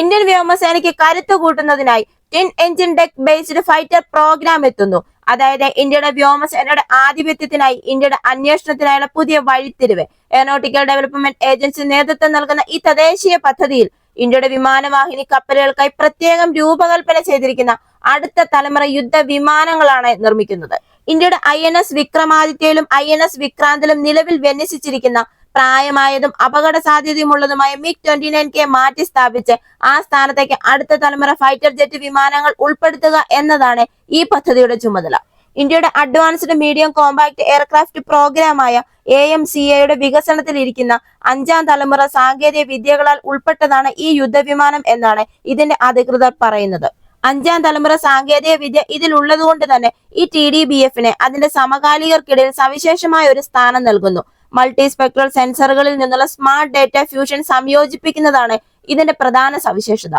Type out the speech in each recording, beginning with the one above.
Indian വ്യോമസേനയ്ക്ക് കരുത്ത് കൂട്ടുന്നതിനായി twin engine deck based fighter program എത്തുന്നു. അതായത് ഇന്ത്യയുടെ വ്യോമസേനയുടെ ആധിപത്യത്തിനായി ഇന്ത്യയുടെ അന്വേഷണത്തിനായുള്ള പുതിയ വഴിത്തിരിവ്. എയറോട്ടിക്കൽ ഡെവലപ്മെന്റ് ഏജൻസി നേതൃത്വം നൽകുന്ന ഈ തദ്ദേശീയ പദ്ധതിയിൽ ഇന്ത്യയുടെ വിമാനവാഹിനി കപ്പലുകൾക്കായി പ്രത്യേകം രൂപകൽപ്പന ചെയ്തിരിക്കുന്ന അടുത്ത തലമുറ യുദ്ധ വിമാനങ്ങളാണ് നിർമ്മിക്കുന്നത്. ഇന്ത്യയുടെ ഐ എൻ എസ് വിക്രമാദിത്യയിലും ഐ എൻ എസ് വിക്രാന്തിലും നിലവിൽ വിന്യസിച്ചിരിക്കുന്ന പ്രായമായതും അപകട സാധ്യതയുമുള്ളതുമായ മിഗ് ട്വന്റി നയൻ കെ മാറ്റി സ്ഥാപിച്ച് ആ സ്ഥാനത്തേക്ക് അടുത്ത തലമുറ ഫൈറ്റർ ജെറ്റ് വിമാനങ്ങൾ ഉൾപ്പെടുത്തുക എന്നതാണ് ഈ പദ്ധതിയുടെ ചുമതല. ഇന്ത്യയുടെ അഡ്വാൻസ്ഡ് മീഡിയം കോമ്പാക്ട് എയർക്രാഫ്റ്റ് പ്രോഗ്രാമായ എ എം സി എയുടെ വികസനത്തിലിരിക്കുന്ന അഞ്ചാം തലമുറ സാങ്കേതിക വിദ്യകളാൽ ഉൾപ്പെട്ടതാണ് ഈ യുദ്ധവിമാനം എന്നാണ് ഇതിന്റെ അധികൃതർ പറയുന്നത്. അഞ്ചാം തലമുറ സാങ്കേതിക വിദ്യ ഇതിൽ ഉള്ളതുകൊണ്ട് തന്നെ ഈ ടി ഡി ബി എഫിനെ അതിന്റെ സമകാലികർക്കിടയിൽ സവിശേഷമായ ഒരു സ്ഥാനം നൽകുന്നു. മൾട്ടി സ്പെക്ട്രൽ സെൻസറുകളിൽ നിന്നുള്ള സ്മാർട്ട് ഡേറ്റ ഫ്യൂഷൻ സംയോജിപ്പിക്കുന്നതാണ് ഇതിന്റെ പ്രധാന സവിശേഷത.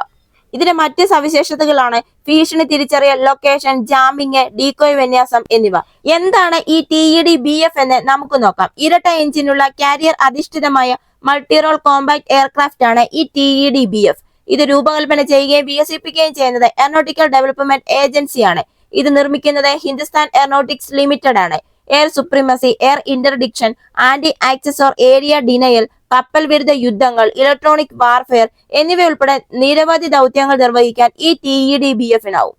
ഇതിന്റെ മറ്റ് സവിശേഷതകളാണ് ഭീഷണി തിരിച്ചറിയൽ ലൊക്കേഷൻ ജാമിങ് ഡീകോയ് വിന്യാസം എന്നിവ. എന്താണ് ഈ T E D B F എന്ന് നമുക്ക് നോക്കാം. ഇരട്ട എഞ്ചിനുള്ള കാരിയർ അധിഷ്ഠിതമായ മൾട്ടിറോൾ കോമ്പാക്ട് എയർക്രാഫ്റ്റ് ആണ് ഈ T E D B F ഇത് രൂപകൽപ്പന ചെയ്യുകയും വികസിപ്പിക്കുകയും ചെയ്യുന്നത് എയറോട്ടിക്കൽ ഡെവലപ്മെന്റ് ഏജൻസിയാണ് ഇത് നിർമ്മിക്കുന്നത് ഹിന്ദുസ്ഥാൻ എയറോട്ടിക്സ് ലിമിറ്റഡ് ആണ്. Air supremacy air interdiction anti access or area denial കപ്പൽ വിരുദ്ധ യുദ്ധങ്ങൾ ഇലക്ട്രോണിക് വാർഫെയർ എന്നിവയുൾപ്പെടെ നിരവധി ദൗത്യങ്ങൾ നിർവഹിക്കാൻ ഈ ടി ഇ ഡി ബി എഫിനാവും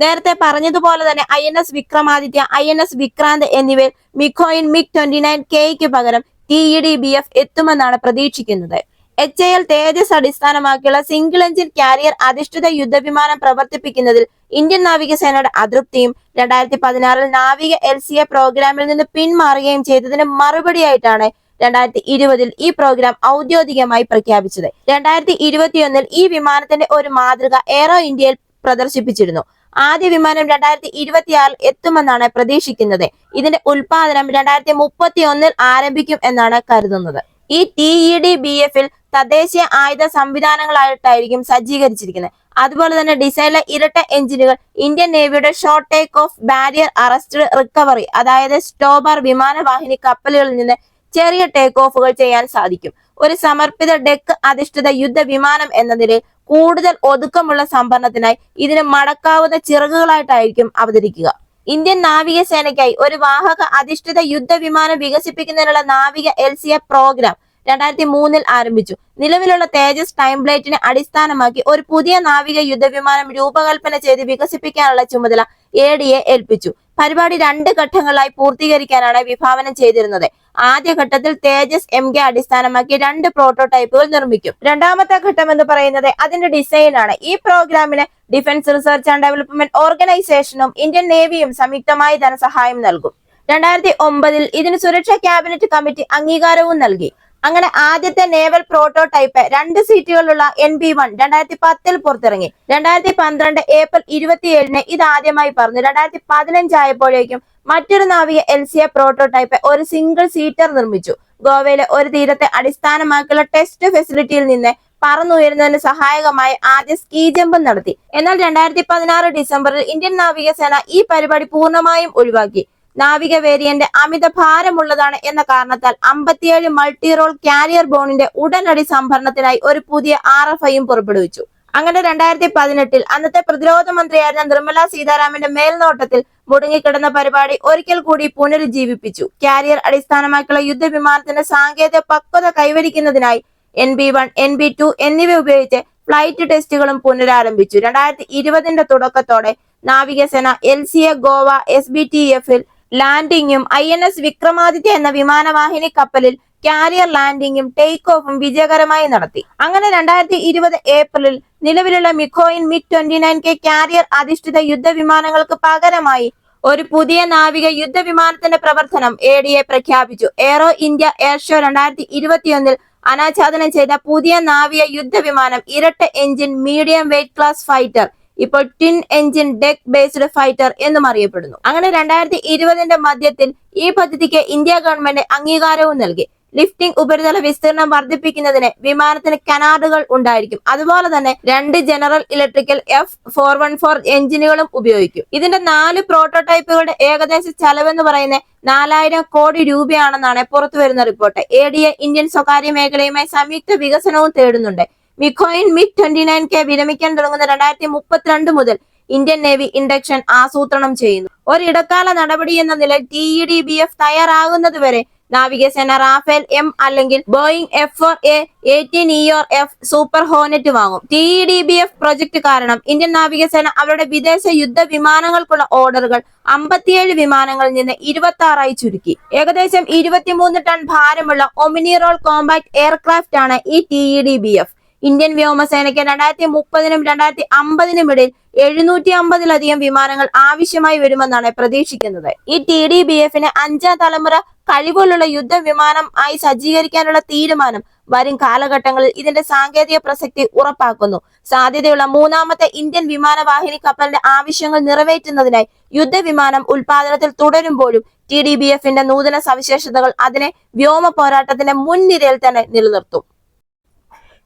നേരത്തെ പറഞ്ഞതുപോലെ തന്നെ I N S Vikramaditya I N S Vikrant എന്നിവയിൽ മിഖോയിൻ മിഗ് ട്വന്റി നയൻ കെയ്ക്ക് പകരം T E D B F എത്തുമെന്നാണ് പ്രതീക്ഷിക്കുന്നത്. എച്ച് എൽ തേജസ് അടിസ്ഥാനമാക്കിയുള്ള സിംഗിൾ എഞ്ചിൻ കാരിയർ അധിഷ്ഠിത യുദ്ധവിമാനം പ്രവർത്തിപ്പിക്കുന്നതിൽ ഇന്ത്യൻ നാവികസേനയുടെ അതൃപ്തിയും രണ്ടായിരത്തി പതിനാറിൽ നാവിക എൽ സി എ പ്രോഗ്രാമിൽ നിന്ന് പിന്മാറുകയും ചെയ്തതിന് മറുപടിയായിട്ടാണ് രണ്ടായിരത്തി ഇരുപതിൽ ഈ പ്രോഗ്രാം ഔദ്യോഗികമായി പ്രഖ്യാപിച്ചത്. രണ്ടായിരത്തി ഇരുപത്തിയൊന്നിൽ ഈ വിമാനത്തിന്റെ ഒരു മാതൃക എയറോ ഇന്ത്യയിൽ പ്രദർശിപ്പിച്ചിരുന്നു. ആദ്യ വിമാനം രണ്ടായിരത്തി ഇരുപത്തിയാറിൽ എത്തുമെന്നാണ് പ്രതീക്ഷിക്കുന്നത്. ഇതിന്റെ ഉൽപാദനം രണ്ടായിരത്തി മുപ്പത്തി ഒന്നിൽ ആരംഭിക്കും എന്നാണ് കരുതുന്നത്. ഈ ടി ഇ ഡി ബി എഫിൽ തദ്ദേശീയ ആയുധ സംവിധാനങ്ങളായിട്ടായിരിക്കും സജ്ജീകരിച്ചിരിക്കുന്നത്. അതുപോലെ തന്നെ ഡിസൈനിലെ ഇരട്ട എഞ്ചിനുകൾ Indian നേവിയുടെ short take off barrier arrest recovery അതായത് സ്റ്റോബർ വിമാനവാഹിനി കപ്പലുകളിൽ നിന്ന് ചെറിയ ടേക്ക് ഓഫുകൾ ചെയ്യാൻ സാധിക്കും. ഒരു സമർപ്പിത ഡെക്ക് അധിഷ്ഠിത യുദ്ധ വിമാനം എന്ന നിലയിൽ കൂടുതൽ ഒതുക്കമുള്ള സംഭരണത്തിനായി ഇതിന് മടക്കാവുന്ന ചിറകുകളായിട്ടായിരിക്കും അവതരിക്കുക. ഇന്ത്യൻ നാവികസേനയ്ക്കായി ഒരു വാഹക അധിഷ്ഠിത യുദ്ധ വിമാനം വികസിപ്പിക്കുന്നതിനുള്ള നാവിക എൽ സി എ പ്രോഗ്രാം രണ്ടായിരത്തി മൂന്നിൽ ആരംഭിച്ചു. നിലവിലുള്ള തേജസ് ടൈംപ്ലേറ്റിനെ അടിസ്ഥാനമാക്കി ഒരു പുതിയ നാവിക യുദ്ധവിമാനം രൂപകൽപ്പന ചെയ്ത് വികസിപ്പിക്കാനുള്ള ചുമതല എ ഡി എ ഏൽപ്പിച്ചു. പരിപാടി രണ്ട് ഘട്ടങ്ങളായി പൂർത്തീകരിക്കാനാണ് വിഭാവനം ചെയ്തിരുന്നത്. ആദ്യ ഘട്ടത്തിൽ തേജസ് എം കെ അടിസ്ഥാനമാക്കി രണ്ട് പ്രോട്ടോടൈപ്പുകൾ നിർമ്മിക്കും. രണ്ടാമത്തെ ഘട്ടം എന്ന് പറയുന്നത് അതിന്റെ ഡിസൈൻ ആണ്. ഈ പ്രോഗ്രാമിന് ഡിഫൻസ് റിസർച്ച് ആൻഡ് ഡെവലപ്മെന്റ് ഓർഗനൈസേഷനും ഇന്ത്യൻ നേവിയും സംയുക്തമായി ധനസഹായം നൽകും. രണ്ടായിരത്തി ഒമ്പതിൽ ഇതിന് സുരക്ഷാ ക്യാബിനറ്റ് കമ്മിറ്റി അംഗീകാരവും നൽകി. അങ്ങനെ ആദ്യത്തെ നേവൽ പ്രോട്ടോടൈപ്പ് രണ്ട് സീറ്റുകളുള്ള എൻ ബി വൺ രണ്ടായിരത്തി പത്തിൽ പുറത്തിറങ്ങി. രണ്ടായിരത്തി പന്ത്രണ്ട് ഏപ്രിൽ ഇരുപത്തിയേഴിന് ഇത് ആദ്യമായി പറഞ്ഞു. രണ്ടായിരത്തി പതിനഞ്ചായപ്പോഴേക്കും മറ്റൊരു നാവിക എൽ സി എ പ്രോട്ടോടൈപ്പ് ഒരു സിംഗിൾ സീറ്റർ നിർമ്മിച്ചു. ഗോവയിലെ ഒരു തീരത്തെ അടിസ്ഥാനമാക്കിയുള്ള ടെസ്റ്റ് ഫെസിലിറ്റിയിൽ നിന്ന് പറന്നുയരുന്നതിന് സഹായകമായി ആദ്യ സ്കീ ജമ്പ് നടത്തി. എന്നാൽ രണ്ടായിരത്തി പതിനാറ് ഡിസംബറിൽ ഇന്ത്യൻ നാവികസേന ഈ പരിപാടി പൂർണമായും ഒഴിവാക്കി. നാവിക വേരിയന്റ് അമിത ഭാരമുള്ളതാണ് എന്ന കാരണത്താൽ അമ്പത്തിയേഴ് മൾട്ടി റോൾ കാരിയർ ബോണിന്റെ ഉടനടി സംഭരണത്തിനായി ഒരു പുതിയ ആർ എഫ് ഐയും പുറപ്പെടുവിച്ചു. അങ്ങനെ രണ്ടായിരത്തി പതിനെട്ടിൽ അന്നത്തെ പ്രതിരോധ മന്ത്രിയായിരുന്ന നിർമ്മല സീതാരാമന്റെ മേൽനോട്ടത്തിൽ മുടങ്ങിക്കിടന്ന പരിപാടി ഒരിക്കൽ കൂടി പുനരുജ്ജീവിപ്പിച്ചു. കാരിയർ അടിസ്ഥാനമാക്കിയുള്ള യുദ്ധവിമാനത്തിന്റെ സാങ്കേതിക പക്വത കൈവരിക്കുന്നതിനായി N B one N B two എന്നിവ ഉപയോഗിച്ച് ഫ്ലൈറ്റ് ടെസ്റ്റുകളും പുനരാരംഭിച്ചു. രണ്ടായിരത്തി ഇരുപതിന്റെ തുടക്കത്തോടെ നാവികസേന L C A Goa S B T എഫിൽ ലാൻഡിങ്ങും ഐ എൻ എസ് വിക്രമാദിത്യ എന്ന വിമാനവാഹിനി കപ്പലിൽ കാരിയർ ലാൻഡിങ്ങും ടേക്ക് ഓഫും വിജയകരമായി നടത്തി. അങ്ങനെ രണ്ടായിരത്തി ഇരുപത് ഏപ്രിലിൽ നിലവിലുള്ള Mikoyan MiG twenty nine K carrier അധിഷ്ഠിത യുദ്ധവിമാനങ്ങൾക്ക് പകരമായി ഒരു പുതിയ നാവിക യുദ്ധവിമാനത്തിന്റെ പ്രവർത്തനം എ ഡി എ പ്രഖ്യാപിച്ചു. എയറോ ഇന്ത്യ എയർ ഷോ രണ്ടായിരത്തി ഇരുപത്തിയൊന്നിൽ അനാച്ഛാദനം ചെയ്ത പുതിയ നാവിക യുദ്ധവിമാനം ഇരട്ട engine medium weight class fighter ഇപ്പോൾ twin engine deck based fighter എന്നും അറിയപ്പെടുന്നു. അങ്ങനെ രണ്ടായിരത്തി ഇരുപതിന്റെ മധ്യത്തിൽ ഈ പദ്ധതിക്ക് ഇന്ത്യ ഗവൺമെന്റ് അംഗീകാരവും നൽകി. ലിഫ്റ്റിംഗ് ഉപരിതല വിസ്തീർണം വർദ്ധിപ്പിക്കുന്നതിന് വിമാനത്തിന് കനാർഡുകൾ ഉണ്ടായിരിക്കും. അതുപോലെ തന്നെ രണ്ട് general electrical F four one four എഞ്ചിനുകളും ഉപയോഗിക്കും. ഇതിന്റെ നാല് പ്രോട്ടോടൈപ്പുകളുടെ ഏകദേശ ചെലവെന്ന് പറയുന്ന നാലായിരം കോടി രൂപയാണെന്നാണ് പുറത്തു വരുന്ന report A D A Indian സ്വകാര്യ മേഖലയുമായി സംയുക്ത വികസനവും തേടുന്നുണ്ട്. Mikoyan MiG twenty nine K വിരമിക്കാൻ തുടങ്ങുന്ന രണ്ടായിരത്തി മുപ്പത്തിരണ്ട് മുതൽ ഇന്ത്യൻ നേവി ഇൻഡക്ഷൻ ആസൂത്രണം ചെയ്യുന്നു. ഒരിടക്കാല നടപടി എന്ന നിലയിൽ T E D B F തയ്യാറാകുന്നത് വരെ നാവികസേന റാഫേൽ എം അല്ലെങ്കിൽ Boeing F four A eighteen E or F super Hornet വാങ്ങും. T D B F project കാരണം ഇന്ത്യൻ നാവികസേന അവരുടെ വിദേശ യുദ്ധ വിമാനങ്ങൾക്കുള്ള ഓർഡറുകൾ അമ്പത്തിയേഴ് വിമാനങ്ങളിൽ നിന്ന് ഇരുപത്തി ആറായി ചുരുക്കി. ഏകദേശം ഇരുപത്തിമൂന്ന് ടൺ ഭാരമുള്ള ഒമിനിറോൾ കോമ്പാക്ട് എയർക്രാഫ്റ്റ് ആണ് ഈ T D B F. Indian വ്യോമസേനയ്ക്ക് രണ്ടായിരത്തി മുപ്പതിനും രണ്ടായിരത്തി അമ്പതിനും ഇടയിൽ എഴുന്നൂറ്റി അമ്പതിലധികം വിമാനങ്ങൾ ആവശ്യമായി വരുമെന്നാണ് പ്രതീക്ഷിക്കുന്നത്. ഈ ടി ഡി ബി എഫിന് അഞ്ചാം തലമുറ കഴിവുള്ള യുദ്ധ വിമാനം ആയി സജ്ജീകരിക്കാനുള്ള തീരുമാനം വരും കാലഘട്ടങ്ങളിൽ ഇതിന്റെ സാങ്കേതിക പ്രസക്തി ഉറപ്പാക്കുന്നു. സാധ്യതയുള്ള മൂന്നാമത്തെ ഇന്ത്യൻ വിമാനവാഹിനി കപ്പലിന്റെ ആവശ്യങ്ങൾ നിറവേറ്റുന്നതിനായി യുദ്ധവിമാനം ഉൽപാദനത്തിൽ തുടരുമ്പോഴും ടി ഡി ബി എഫിന്റെ നൂതന സവിശേഷതകൾ അതിനെ വ്യോമ പോരാട്ടത്തിന്റെ മുൻനിരയിൽ തന്നെ നിലനിർത്തും.